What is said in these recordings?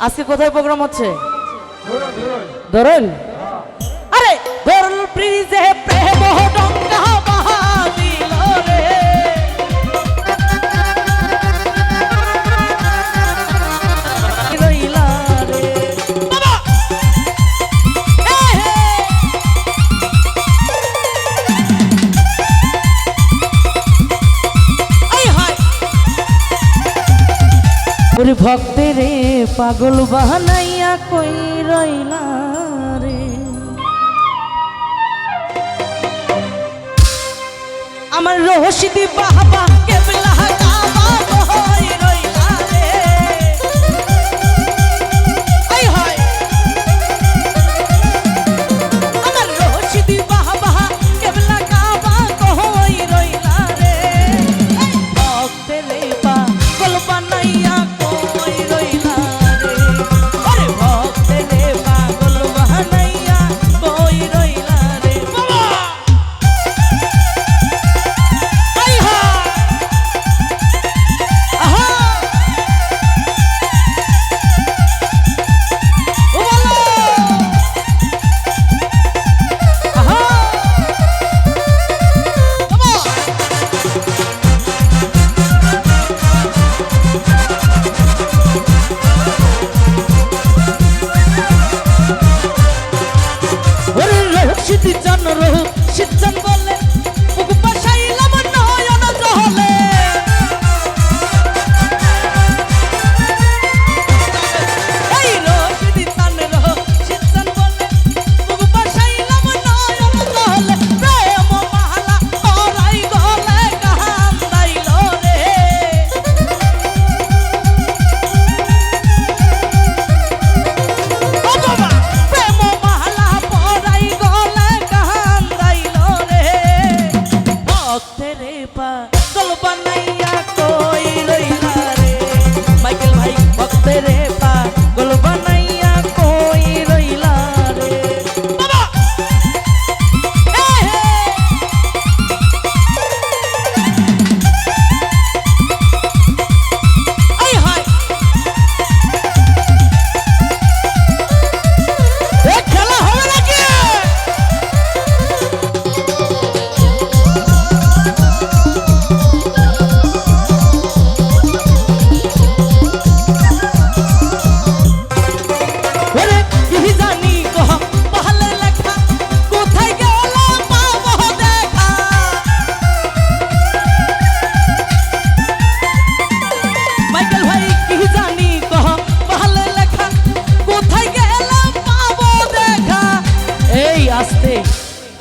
আজকে কোথায় প্রোগ্রাম হচ্ছে? ধরুন আরে ধরুন প্রিজে প্রেম ভক্তেরে পাগল বাহানাইয়া কই রইলা রে? আমার রহস্যদি বাহবা কেবল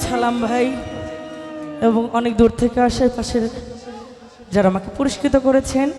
সালাম ভাই এবং অনেক দূর থেকে আশেপাশের যারা আমাকে পুরস্কৃত করেছেন